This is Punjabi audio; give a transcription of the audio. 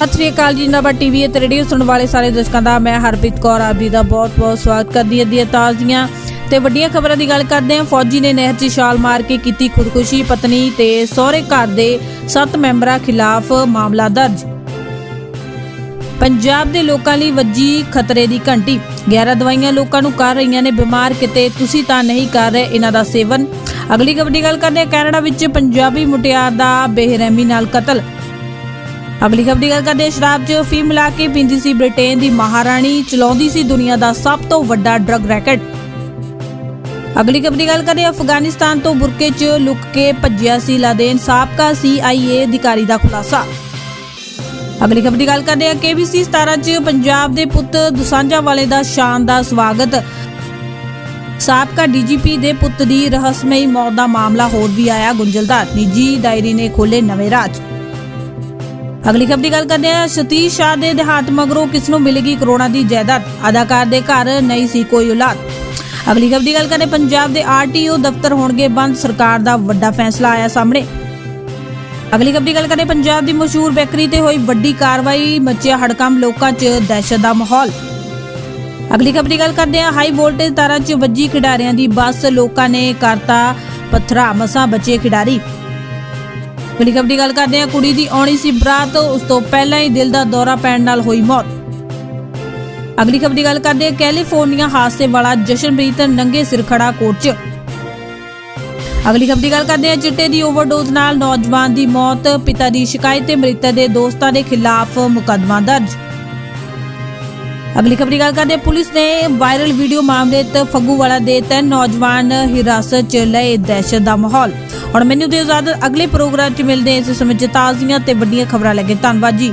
ਸਤਿ ਸ੍ਰੀ ਅਕਾਲ ਜੀ ਨੰਬਰ ਟੀਵੀ ਤੇ ਰੇਡੀਓ ਸੁਣਨ ਵਾਲੇ ਸਾਰੇ ਦਰਸ਼ਕਾਂ ਦਾ, ਮੈਂ ਹਰਪ੍ਰੀਤ ਕੌਰ, ਆਪ ਜੀ ਦਾ ਬਹੁਤ-ਬਹੁਤ ਸਵਾਗਤ ਕਰਦੀ ਹਾਂ ਦੀਆਂ ਤੇ ਵੱਡੀਆਂ ਖਬਰਾਂ ਦੀ ਗੱਲ ਕਰਦੇ ਹਾਂ। ਫੌਜੀ ਨੇ ਨਹਿਰ 'ਚ ਛਾਲ ਮਾਰ ਕੇ ਕੀਤੀ ਖੁਦਕੁਸ਼ੀ, ਪਤਨੀ ਤੇ ਸਹੁਰੇ ਘਰ ਦੇ 7 ਮੈਂਬਰਾਂ ਖਿਲਾਫ ਮਾਮਲਾ ਦਰਜ। ਪੰਜਾਬ ਦੇ ਲੋਕਾਂ ਲਈ ਵੱਜੀ ਖਤਰੇ ਦੀ ਘੰਟੀ। 11 ਦਵਾਈਆਂ ਲੋਕਾਂ ਨੂੰ ਕਰ ਰਹੀਆਂ ਨੇ ਬਿਮਾਰ, ਕਿਤੇ ਤੁਸੀਂ ਤਾਂ ਨਹੀਂ ਕਰ ਰਹੇ ਇਹਨਾਂ ਦਾ ਸੇਵਨ। ਅਗਲੀ ਖਬਰ ਦੀ ਗੱਲ ਕਰਦੇ ਹਾਂ। ਕੈਨੇਡਾ ਵਿੱਚ ਪੰਜਾਬੀ ਮੁਟਿਆਰ ਦਾ ਬੇਰਹਿਮੀ ਨਾਲ ਕਤਲ। ਅਗਲੀ ਖਬਰ ਦੀ ਗੱਲ ਕਰਦੇ ਹਾਂ। ਸ਼ਰਾਬ 'ਚ ਫੀਮ ਮਿਲਾ ਕੇ ਪੀਂਦੀ ਸੀ ਬ੍ਰਿਟੇਨ ਦੀ ਮਹਾਰਾਣੀ, ਚਲਾਉਂਦੀ ਸੀ ਦੁਨੀਆ ਦਾ ਸਭ ਤੋਂ ਵੱਡਾ ਡਰੱਗ ਰੈਕਟ। ਅਗਲੀ ਖਬਰ ਦੀ ਗੱਲ ਕਰਦੇ ਅਫਗਾਨਿਸਤਾਨ ਤੋਂ ਬੁਰਕੇ 'ਚ ਲੁੱਕ ਕੇ ਭੱਜਿਆ ਸੀ ਲਾਦੇਨ ਸਾਬਕਾ CIA ਅਧਿਕਾਰੀ ਦਾ ਖੁਲਾਸਾ। ਅਗਲੀ ਖਬਰ ਦੀ ਗੱਲ ਕਰਦੇ ਹਾਂ। KBC 17 'ਚ ਪੰਜਾਬ ਦੇ ਪੁੱਤ ਦੁਸਾਂਝਾ ਵਾਲੇ ਦਾ ਸ਼ਾਨਦਾਰ ਸਵਾਗਤ। ਸਾਬਕਾ ਡੀਜੀਪੀ ਦੇ ਪੁੱਤ ਦੀ ਰਹੱਸਮਈ ਮੌਤ ਦਾ ਮਾਮਲਾ ਹੋਰ ਵੀ ਆਇਆ। ਗੁੰਝਲਦਾਰ ਨਿੱਜੀ ਡਾਇਰੀ ਨੇ ਖੋਲੇ ਨਵੇਂ ਰਾਜ। ਅਗਲੀ ਖਬਰ ਦੀ ਗੱਲ ਕਰਦੇ ਹਾਂ। ਸਤੀਸ਼ ਸ਼ਾਹ ਦੇ ਦੇਹਾਂਤ ਮਗਰੋਂ ਕਿਸ ਨੂੰ ਮਿਲੇਗੀ ਕਰੋੜਾਂ ਦੀ ਜਾਇਦਾਦ? ਅਦਾਕਾਰ ਦੇ ਘਰ ਨਹੀਂ ਸੀ ਕੋਈ ਔਲਾਦ। ਅਗਲੀ ਖਬਰ ਦੀ ਗੱਲ ਕਰਦੇ ਪੰਜਾਬ ਦੇ ਆਰਟੀਓ ਦਫ਼ਤਰ ਹੋਣਗੇ ਬੰਦ। ਸਰਕਾਰ ਦਾ ਵੱਡਾ ਫੈਸਲਾ ਆਇਆ ਸਾਹਮਣੇ। ਅਗਲੀ ਖਬਰ ਦੀ ਗੱਲ ਕਰਦੇ ਪੰਜਾਬ ਦੀ ਮਸ਼ਹੂਰ ਬੇਕਰੀ ਤੇ ਹੋਈ ਵੱਡੀ ਕਾਰਵਾਈ, ਮੱਚਿਆ ਹੜਕੰਪ, ਲੋਕਾਂ 'ਚ ਦਹਿਸ਼ਤ ਦਾ ਮਾਹੌਲ। ਅਗਲੀ ਖਬਰ ਦੀ ਗੱਲ ਕਰਦੇ ਹਾਂ। ਹਾਈ ਵੋਲਟੇਜ ਤਾਰਾਂ 'ਚ ਵੱਜੀ ਖਿਡਾਰੀਆਂ ਦੀ ਬੱਸ। ਲੋਕਾਂ ਨੇ ਕਰਤਾ ਪੱਥਰਾ। ਮਸਾਂ ਬਚੇ ਖਿਡਾਰੀ। ਅਗਲੀ ਖਬਰ ਦੀ ਗੱਲ ਕਰਦੇ ਹਾਂ, ਕੁੜੀ ਦੀ ਆਉਣੀ ਸੀ ਬਰਾਤ, ਉਸ ਤੋਂ ਪਹਿਲਾਂ ਹੀ ਦਿਲ ਦਾ ਦੌਰਾ ਪੈਣ ਨਾਲ ਹੋਈ ਮੌਤ। ਅਗਲੀ ਖਬਰ ਦੀ ਗੱਲ ਕਰਦੇ ਹਾਂ, ਕੈਲੀਫੋਰਨੀਆ ਹਾਦਸੇ ਵਾਲਾ ਜਸ਼ਨਪ੍ਰੀਤ ਨੰਗੇ ਸਿਰ ਖੜਾ ਕੋਰਟ 'ਚ। ਅਗਲੀ ਖਬਰ ਦੀ ਗੱਲ ਕਰਦੇ ਹਾਂ, ਚਿੱਟੇ ਦੀ ਓਵਰਡੋਜ਼ ਨਾਲ ਨੌਜਵਾਨ ਦੀ ਮੌਤ, ਪਿਤਾ ਦੀ ਸ਼ਿਕਾਇਤ ਤੇ ਮ੍ਰਿਤਕ ਦੇ ਦੋਸਤਾਂ ਦੇ ਖਿਲਾਫ ਮੁਕੱਦਮਾ ਦਰਜ। ਅਗਲੀ ਖਬਰੀ ਗੱਲ ਕਰਦੇ ਪੁਲਿਸ ਨੇ ਵਾਇਰਲ ਵੀਡੀਓ ਮਾਮਲੇ ਤੇ ਫੱਗੂਵਾਲਾ ਦੇ ਤਿੰਨ ਨੌਜਵਾਨ ਹਿਰਾਸਤ 'ਚ ਲਏ ਦਹਿਸ਼ਤ ਦਾ ਮਾਹੌਲ। ਹੁਣ ਮੈਨੂੰ ਦੇ ਇਜਾਜ਼ਤ, ਅਗਲੇ ਪ੍ਰੋਗਰਾਮ 'ਚ ਮਿਲਦੇ ਹਾਂ। ਇਸ ਸਮੇਂ 'ਚ ਤਾਜ਼ੀਆਂ ਤੇ ਵੱਡੀਆਂ ਖਬਰਾਂ ਲੱਗੇ ਧੰਨਵਾਦ ਜੀ।